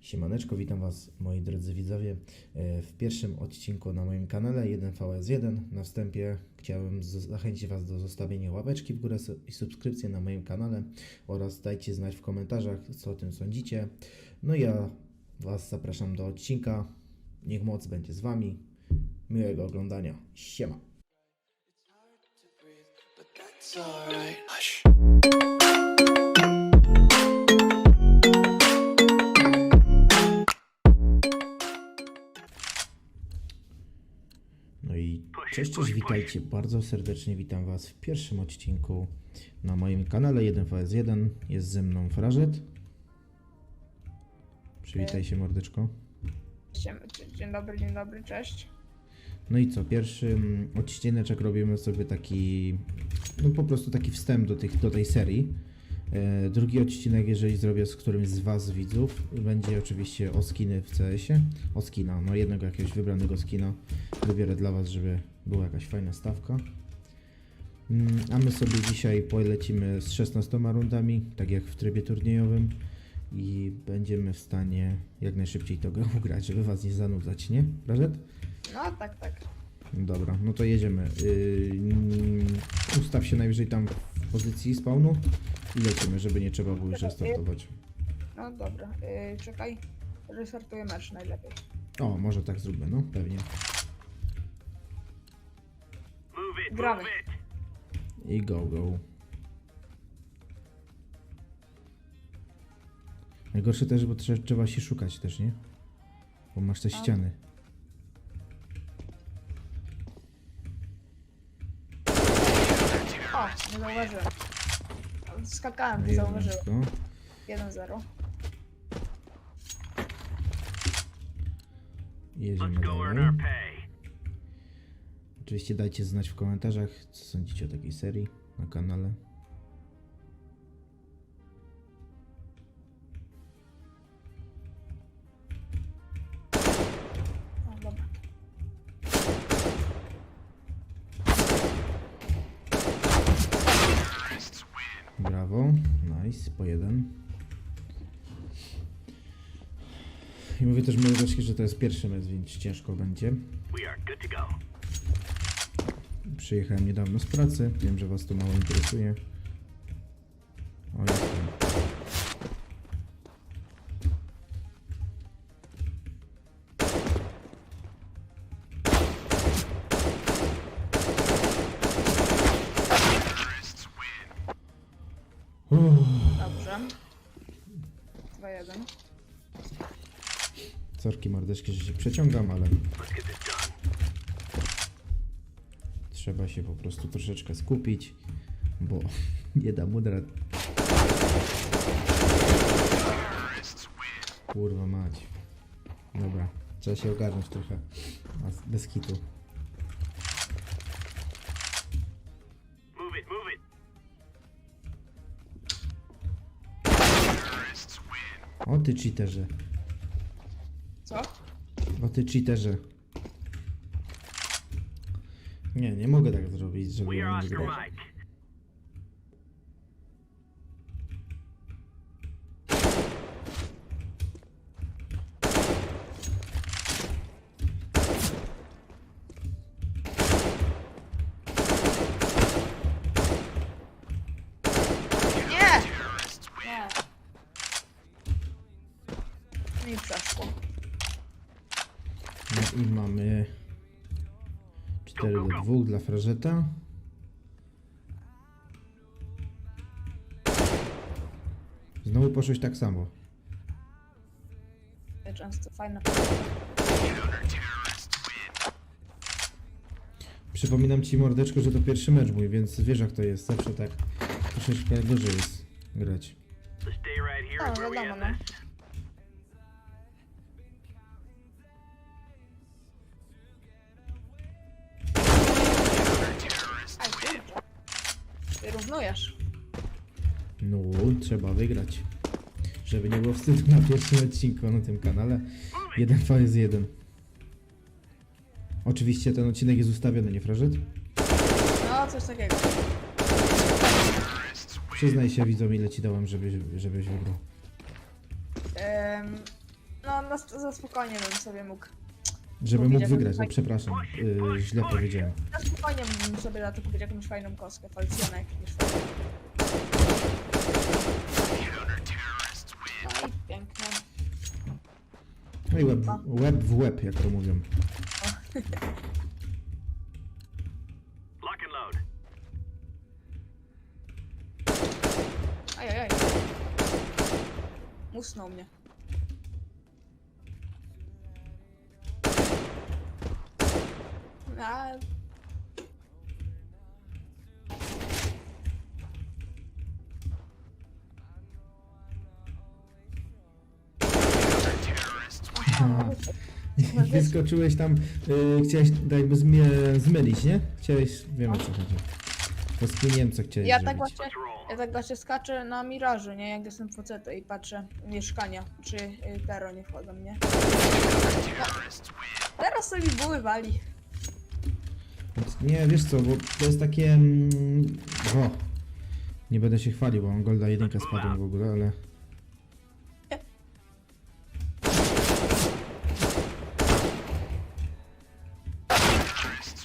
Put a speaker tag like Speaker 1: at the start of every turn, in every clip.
Speaker 1: Siemaneczko, witam Was moi drodzy widzowie e, w pierwszym odcinku na moim kanale 1VS1. Na wstępie chciałem z- zachęcić Was do zostawienia łapeczki w górę i subskrypcji na moim kanale oraz dajcie znać w komentarzach co o tym sądzicie. No ja Was zapraszam do odcinka. Niech moc będzie z Wami. Miłego oglądania. Siema.
Speaker 2: but
Speaker 1: cześć, cześć, witajcie. Bardzo serdecznie witam Was w pierwszym odcinku na moim kanale 1vs1. Jest ze mną Frażet. Przywitaj się mordeczko.
Speaker 3: Dzień, dobry, dzień dobry, cześć.
Speaker 1: No i co, pierwszy mm, odcineczek robimy sobie taki, no po prostu taki wstęp do, tych, do tej serii. E, drugi odcinek, jeżeli zrobię z którymś z Was widzów, będzie oczywiście o skiny w CS-ie. O skina, no jednego jakiegoś wybranego skina wybiorę dla Was, żeby była jakaś fajna stawka. Mm, A my sobie dzisiaj polecimy z 16 rundami, tak jak w trybie turniejowym i będziemy w stanie jak najszybciej to ugrać, żeby Was nie zanudzać, nie? Rażet?
Speaker 3: No tak, tak.
Speaker 1: Dobra, no to jedziemy. Yy, mm, ustaw się najwyżej tam w pozycji spawnu i lecimy, żeby nie trzeba było już restartować.
Speaker 3: No dobra, yy, czekaj. Restartuję mecz najlepiej.
Speaker 1: O, może tak zróbmy, no pewnie.
Speaker 3: Gramy.
Speaker 1: I go, go. Najgorsze też, bo trze- trzeba się szukać też, nie? Bo masz te
Speaker 3: No.
Speaker 1: ściany.
Speaker 3: O, nie zauważyłem. Skakałem, nie zauważyłem.
Speaker 1: Jedyneczko.
Speaker 3: 1-0.
Speaker 1: Jedziemy dalej. Oczywiście dajcie znać w komentarzach, co sądzicie o takiej serii na kanale. Brawo, nice, po jeden. I mówię też mordeczki, że to jest pierwszy mecz, więc ciężko będzie. Przyjechałem niedawno z pracy, wiem, że was to mało interesuje. O, jestem.
Speaker 3: Dobrze. 2-1.
Speaker 1: Sorki mordeczki, że się przeciągam, ale trzeba się po prostu troszeczkę skupić, bo nie da mudra. Kurwa mać. Dobra, trzeba się ogarnąć trochę. Bez kitu. O ty cheaterze.
Speaker 3: Co?
Speaker 1: O ty cheaterze. Nie, nie mogę tak zrobić, żeby
Speaker 4: We are
Speaker 1: on nie
Speaker 4: Oscar
Speaker 1: grał.
Speaker 4: Mike.
Speaker 3: Nie! Nie. Mi przeszło.
Speaker 1: No i mamy 4 do 2 dla Frażeta. Znowu poszłeś tak samo.
Speaker 3: Często fajne.
Speaker 1: Przypominam ci mordeczko, że to pierwszy mecz mój, więc wiesz jak to jest. Zawsze tak troszeczkę gorzej jest grać.
Speaker 4: So stay right here
Speaker 3: No, wiadomo, no.
Speaker 1: Trzeba wygrać. Żeby nie było wstydu na pierwszym odcinku na tym kanale. 1 jest 1. Oczywiście ten odcinek jest ustawiony, nie Frażet?
Speaker 3: No, coś takiego.
Speaker 1: Przyznaj się widzom ile ci dałem, żeby, żebyś wygrał.
Speaker 3: No, no za spokojnie bym sobie mógł.
Speaker 1: Żeby mógł
Speaker 3: jakąś
Speaker 1: wygrać, no
Speaker 3: fajną-
Speaker 1: przepraszam, yy, źle powiedziałem.
Speaker 3: Na spokojnie bym sobie za to kupić jakąś fajną kostkę, falcjonę jakąś fajną. No i pięknie.
Speaker 1: No i łeb, łeb w łeb, jak to mówią.
Speaker 4: Lock and load.
Speaker 3: Ajajaj. Musnął mnie. A,
Speaker 1: Wyskoczyłeś tam, yy, chciałeś jakby zmylić, nie? Chciałeś, wiem o co chodzi. Rozkminiłem co chciałeś
Speaker 3: ja
Speaker 1: zrobić.
Speaker 3: tak właśnie, ja tak właśnie skaczę na mirażu, nie? Jak jestem w foceto i patrzę mieszkania, czy y, tero nie wchodzą, nie? No, teraz sobie buły wali.
Speaker 1: Nie, wiesz co, bo to jest takie... Mm, o, nie będę się chwalił, bo mam Golda 1 spadłem w ogóle, ale...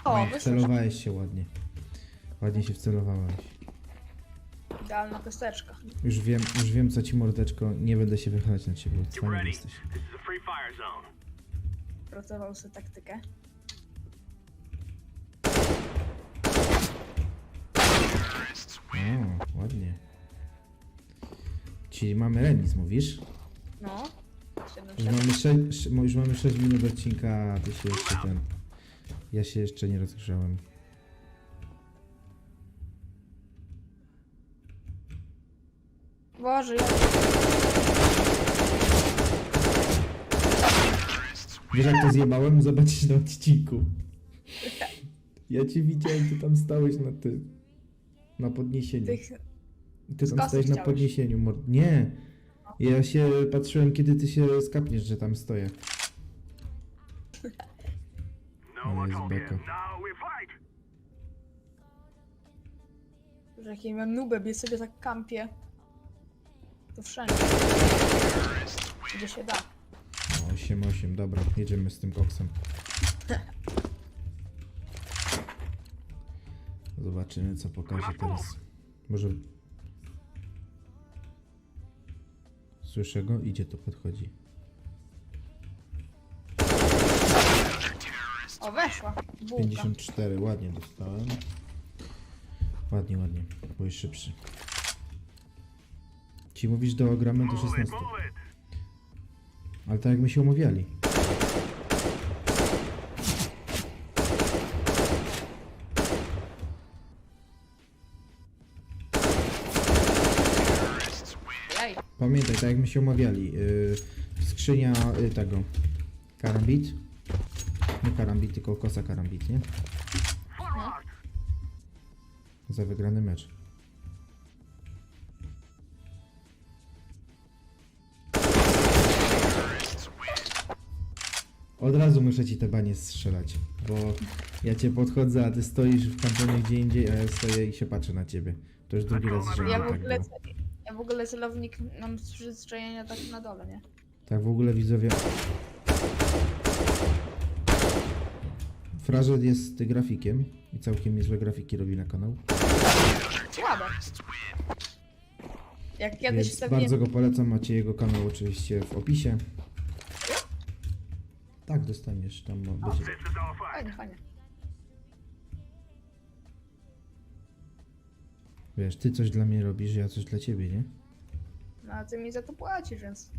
Speaker 1: Oj, wcelowałeś się ładnie. Ładnie się wcelowałeś.
Speaker 3: Idealna kosteczka.
Speaker 1: Już wiem, już wiem co ci mordeczko, nie będę się wychylać na ciebie, bo
Speaker 4: ready.
Speaker 1: jesteś.
Speaker 4: This is a free fire zone.
Speaker 3: Pracował sobie taktykę.
Speaker 1: O, ładnie. Czyli mamy remis, mówisz?
Speaker 3: No.
Speaker 1: Już mamy, 6, już mamy 6 minut odcinka, a ty się jeszcze ten... Ja się jeszcze nie rozgrzałem.
Speaker 3: Boże.
Speaker 1: Wiesz jak to zjebałem? Zobaczysz na odcinku. Ja cię widziałem, ty tam stałeś na tym. Na podniesieniu.
Speaker 3: tych...
Speaker 1: Ty tam stałeś na
Speaker 3: chciałeś.
Speaker 1: podniesieniu. mord- Nie! Ja się patrzyłem, kiedy ty się skapniesz, że tam stoję.
Speaker 4: No
Speaker 1: jest beka.
Speaker 3: że jakie mam nubę, bie sobie tak kampię. To wszędzie. Gdzie się da.
Speaker 1: 8-8, dobra, jedziemy z tym koksem. Zobaczymy, co pokaże teraz. Może... Słyszę go? Idzie, to podchodzi.
Speaker 3: O, weszła. Bułka.
Speaker 1: 54, ładnie dostałem. Ładnie, ładnie. Byłeś szybszy. Ci mówisz do gramy do
Speaker 4: Move it,
Speaker 1: 16.
Speaker 4: move it.
Speaker 1: Ale tak jak my się umawiali. Pamiętaj, tak jak my się umawiali. Yy, skrzynia yy, tego. Karambit. Nie karambit, tylko kosa karambit, nie? Za wygrany mecz. Od razu muszę ci te banie strzelać, bo ja cię podchodzę, a ty stoisz w kamponie gdzie indziej, a ja stoję i się patrzę na ciebie. To już drugi raz z rzędu
Speaker 3: ja w
Speaker 1: tak
Speaker 3: ogóle...
Speaker 1: było.
Speaker 3: Ja w ogóle celownik mam z przyzwyczajenia tak na dole, nie?
Speaker 1: Tak w ogóle widzowie. Frażet jest grafikiem i całkiem niezłe grafiki robi na kanał.
Speaker 3: Słabe. Jak kiedyś
Speaker 1: Więc
Speaker 3: wstawiłem...
Speaker 1: bardzo go polecam, macie jego kanał oczywiście w opisie. Tak, dostaniesz, tam ma być.
Speaker 3: Fajnie, fajnie.
Speaker 1: Wiesz, ty coś dla mnie robisz, ja coś dla ciebie, nie?
Speaker 3: No a ty mi za to płacisz, więc...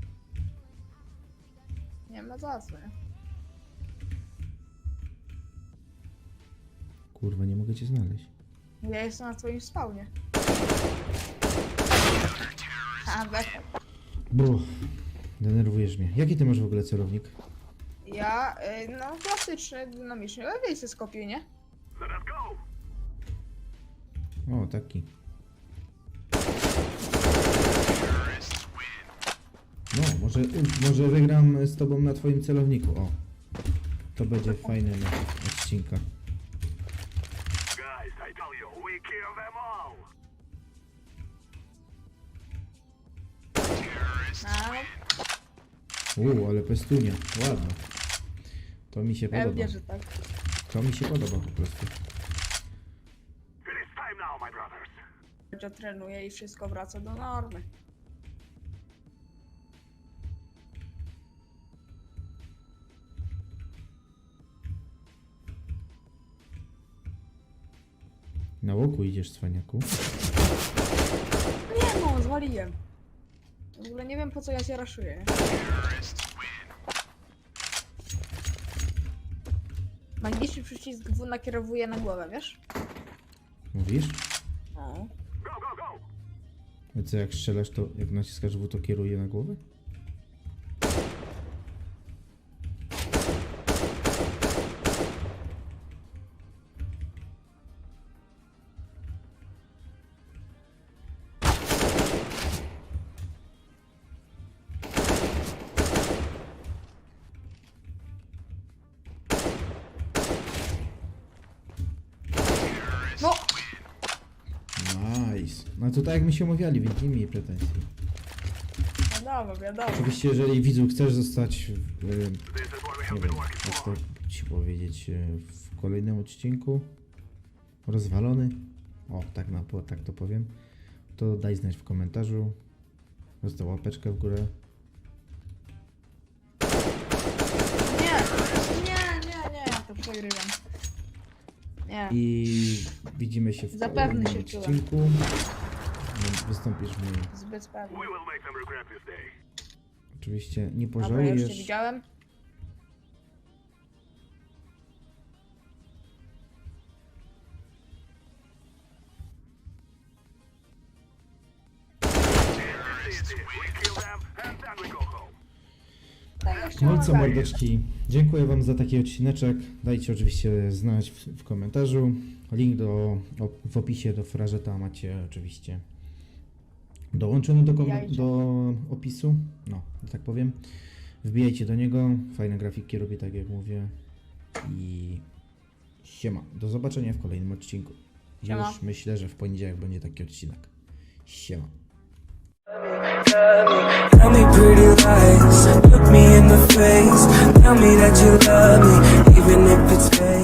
Speaker 3: Nie ma za co, nie?
Speaker 1: Kurwa, nie mogę cię znaleźć.
Speaker 3: Ja jestem na twoim spawnie. A, beka.
Speaker 1: Denerwujesz mnie. Jaki ty masz w ogóle celownik?
Speaker 3: Ja, y, no klasyczny, dynamiczny, ale wiecie skopiuj, nie?
Speaker 1: O, taki. No, może, może wygram z tobą na twoim celowniku. O, to będzie fajny na odcinka.
Speaker 4: Guys, I tell you, we kill them all.
Speaker 3: A,
Speaker 1: Uuu, ale pestunia, ładno. To mi się podoba.
Speaker 3: Pewnie, że tak.
Speaker 1: To mi się podoba po prostu.
Speaker 4: It is time now, my brothers.
Speaker 3: Że trenuje i wszystko wraca do normy.
Speaker 1: Na łoku idziesz, cwaniaku.
Speaker 3: Nie no, zwaliłem. W ogóle nie wiem po co ja się raszuję. Magiczny przycisk W nakierowuje na głowę, wiesz?
Speaker 1: Mówisz?
Speaker 3: No.
Speaker 4: Go, go, go!
Speaker 1: A co, jak strzelasz, to jak naciskasz W, to kieruje na głowę? To tak jak my się omawiali, więc nie miej pretensji.
Speaker 3: Wiadomo, wiadomo.
Speaker 1: Oczywiście, jeżeli widzu chcesz zostać, w, y, nie wiem, jak to ci powiedzieć, y, w kolejnym odcinku rozwalony, o tak, na, tak to powiem, to daj znać w komentarzu, zostaw łapeczkę w górę.
Speaker 3: Nie! Nie, nie, nie, ja to przegrywam. Nie.
Speaker 1: I widzimy się w
Speaker 3: Zapewne
Speaker 1: kolejnym
Speaker 3: się czułem.
Speaker 1: odcinku. Wystąpisz w moim.
Speaker 3: Zbyt pewnie.
Speaker 1: Oczywiście nie
Speaker 3: Dobra, ja już cię
Speaker 1: pożałujesz.
Speaker 3: widziałem. Tak,
Speaker 1: No i co mordeczki, dziękuję wam za taki odcineczek. Dajcie oczywiście znać w, w komentarzu. Link do, op- w opisie do frażeta macie oczywiście dołączony do, do opisu. No, tak powiem. Wbijajcie do niego. Fajne grafiki robi, tak jak mówię. I siema. Do zobaczenia w kolejnym odcinku.
Speaker 3: Siema.
Speaker 1: Już myślę, że w poniedziałek będzie taki odcinek. Siema.
Speaker 5: Tell me pretty lies, look me in the face. Tell me that you love me, even if it's fake.